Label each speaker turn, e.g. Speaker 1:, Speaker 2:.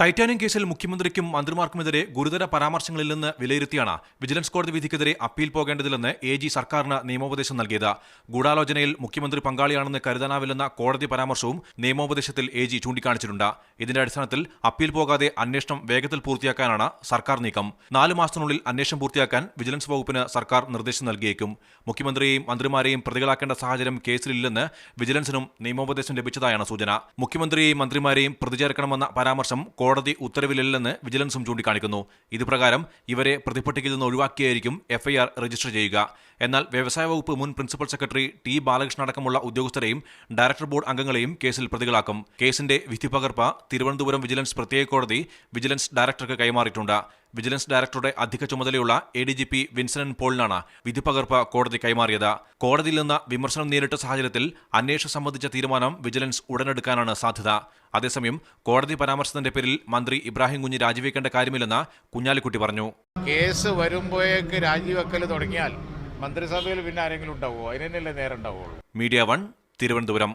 Speaker 1: Titanium കേസിൽ മുഖ്യമന്ത്രിക്കും മന്ത്രിമാർക്കുമെതിരെ ഗുരുതര പരാമർശങ്ങളില്ലെന്ന് വിലയിരുത്തിയാണ് വിജിലൻസ് കോടതി വിധിക്കെതിരെ അപ്പീൽ പോകേണ്ടതില്ലെന്ന് എ ജി സർക്കാരിന് നിയമോപദേശം നൽകിയത്. ഗൂഢാലോചനയിൽ മുഖ്യമന്ത്രി പങ്കാളിയാണെന്ന് കരുതാനാവില്ലെന്ന കോടതി പരാമർശവും നിയമോപദേശത്തിൽ എ ജി ചൂണ്ടിക്കാണിച്ചിട്ടുണ്ട്. ഇതിന്റെ അടിസ്ഥാനത്തിൽ അപ്പീൽ പോകാതെ അന്വേഷണം വേഗത്തിൽ പൂർത്തിയാക്കാനാണ് സർക്കാർ നീക്കം. നാലു മാസത്തിനുള്ളിൽ അന്വേഷണം പൂർത്തിയാക്കാൻ വിജിലൻസ് വകുപ്പിന് സർക്കാർ നിർദ്ദേശം നൽകിയേക്കും. മുഖ്യമന്ത്രിയെയും മന്ത്രിമാരെയും പ്രതികളാക്കേണ്ട സാഹചര്യം കേസിലില്ലെന്ന് വിജിലൻസിനും നിയമോപദേശം ലഭിച്ചതായാണ് സൂചന. മുഖ്യമന്ത്രിയെയും മന്ത്രിമാരെയും പ്രതിചേർക്കണമെന്ന പരാമർശം കോടതി ഉത്തരവിലില്ലെന്ന് വിജിലൻസും ചൂണ്ടിക്കാണിക്കുന്നു. ഇതുപ്രകാരം ഇവരെ പ്രതിപട്ടികയിൽ നിന്ന് ഒഴിവാക്കിയായിരിക്കും എഫ്ഐആർ രജിസ്റ്റർ ചെയ്യുക. എന്നാൽ വ്യവസായ വകുപ്പ് മുൻ പ്രിൻസിപ്പൽ സെക്രട്ടറി ടി ബാലകൃഷ്ണൻ അടക്കമുള്ള ഉദ്യോഗസ്ഥരെയും ഡയറക്ടർ ബോർഡ് അംഗങ്ങളെയും കേസിൽ പ്രതികളാക്കും. കേസിന്റെ വിധിപകർപ്പ് തിരുവനന്തപുരം വിജിലൻസ് പ്രത്യേക കോടതി വിജിലൻസ് ഡയറക്ടർക്ക് കൈമാറിയിട്ടുണ്ട്. വിജിലൻസ് ഡയറക്ടറുടെ അധിക ചുമതലയുള്ള എ ഡി ജി പി വിൻസനൻ പോളിനാണ് വിധിപകർപ്പ് കോടതി കൈമാറിയത്. കോടതിയിൽ നിന്ന് വിമർശനം നേരിട്ട സാഹചര്യത്തിൽ അന്വേഷണം സംബന്ധിച്ച തീരുമാനം വിജിലൻസ് ഉടനെടുക്കാനാണ് സാധ്യത. അതേസമയം കോടതി പരാമർശത്തിന്റെ പേരിൽ മന്ത്രി ഇബ്രാഹിം കുഞ്ഞ് രാജിവെക്കേണ്ട കാര്യമില്ലെന്ന് കുഞ്ഞാലിക്കുട്ടി പറഞ്ഞു.
Speaker 2: കേസ് വരുമ്പോഴേക്ക് രാജിവെക്കൽ തുടങ്ങിയാൽ മന്ത്രിസഭയിൽ പിന്നെ ആരെങ്കിലും ഉണ്ടാവുമോ? അതിനല്ലേ നേരം ഉണ്ടാവുള്ളൂ.
Speaker 1: Media One Thiruvananthapuram.